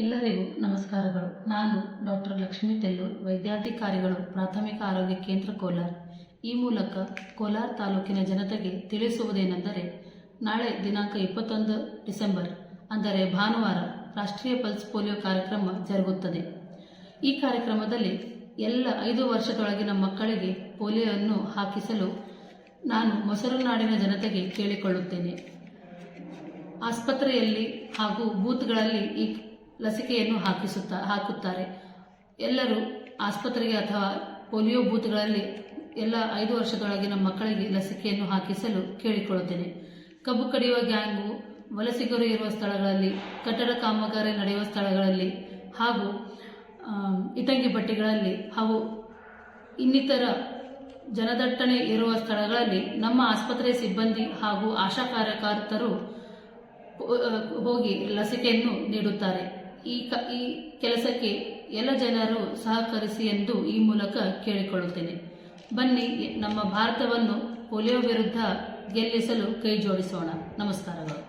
ಎಲ್ಲರಿಗೂ ನಮಸ್ಕಾರಗಳು. ನಾನು ಡಾಕ್ಟರ್ ಲಕ್ಷ್ಮೀ ತೆಲ್ಲೂರ್, ವೈದ್ಯಾಧಿಕಾರಿಗಳು, ಪ್ರಾಥಮಿಕ ಆರೋಗ್ಯ ಕೇಂದ್ರ ಕೋಲಾರ್. ಈ ಮೂಲಕ ಕೋಲಾರ ತಾಲೂಕಿನ ಜನತೆಗೆ ತಿಳಿಸುವುದೇನೆಂದರೆ, ನಾಳೆ ದಿನಾಂಕ ಇಪ್ಪತ್ತೊಂದು ಡಿಸೆಂಬರ್, ಅಂದರೆ ಭಾನುವಾರ, ರಾಷ್ಟ್ರೀಯ ಪಲ್ಸ್ ಪೋಲಿಯೋ ಕಾರ್ಯಕ್ರಮ ಜರುಗುತ್ತದೆ. ಈ ಕಾರ್ಯಕ್ರಮದಲ್ಲಿ ಎಲ್ಲ ಐದು ವರ್ಷದೊಳಗಿನ ಮಕ್ಕಳಿಗೆ ಪೋಲಿಯೋವನ್ನು ಹಾಕಿಸಲು ನಾನು ಮೊಸರು ನಾಡಿನ ಜನತೆಗೆ ಕೇಳಿಕೊಳ್ಳುತ್ತೇನೆ. ಆಸ್ಪತ್ರೆಯಲ್ಲಿ ಹಾಗೂ ಬೂತ್ಗಳಲ್ಲಿ ಈ ಲಸಿಕೆಯನ್ನು ಹಾಕಿಸುತ್ತಾ, ಹಾಕುತ್ತಾರೆ. ಎಲ್ಲರೂ ಆಸ್ಪತ್ರೆಗೆ ಅಥವಾ ಪೋಲಿಯೋ ಬೂತ್ಗಳಲ್ಲಿ ಎಲ್ಲ ಐದು ವರ್ಷದೊಳಗಿನ ಮಕ್ಕಳಿಗೆ ಲಸಿಕೆಯನ್ನು ಹಾಕಿಸಲು ಕೇಳಿಕೊಳ್ಳುತ್ತೇನೆ. ಕಬ್ಬು ಕಡಿಯುವ ಗ್ಯಾಂಗು, ವಲಸಿಗರು ಇರುವ ಸ್ಥಳಗಳಲ್ಲಿ, ಕಟ್ಟಡ ಕಾಮಗಾರಿ ನಡೆಯುವ ಸ್ಥಳಗಳಲ್ಲಿ ಹಾಗೂ ಇಟಂಗಿ ಬಟ್ಟೆಗಳಲ್ಲಿ ಹಾಗೂ ಇನ್ನಿತರ ಜನದಟ್ಟಣೆ ಇರುವ ಸ್ಥಳಗಳಲ್ಲಿ ನಮ್ಮ ಆಸ್ಪತ್ರೆ ಸಿಬ್ಬಂದಿ ಹಾಗೂ ಆಶಾ ಕಾರ್ಯಕರ್ತರು ಹೋಗಿ ಲಸಿಕೆಯನ್ನು ನೀಡುತ್ತಾರೆ. ಈ ಈ ಕೆಲಸಕ್ಕೆ ಎಲ್ಲ ಜನರು ಸಹಕರಿಸಿ ಎಂದು ಈ ಮೂಲಕ ಕೇಳಿಕೊಳ್ಳುತ್ತೇನೆ. ಬನ್ನಿ, ನಮ್ಮ ಭಾರತವನ್ನು ಪೋಲಿಯೋ ವಿರುದ್ಧ ಗೆಲ್ಲಿಸಲು ಕೈ ಜೋಡಿಸೋಣ. ನಮಸ್ಕಾರಗಳು.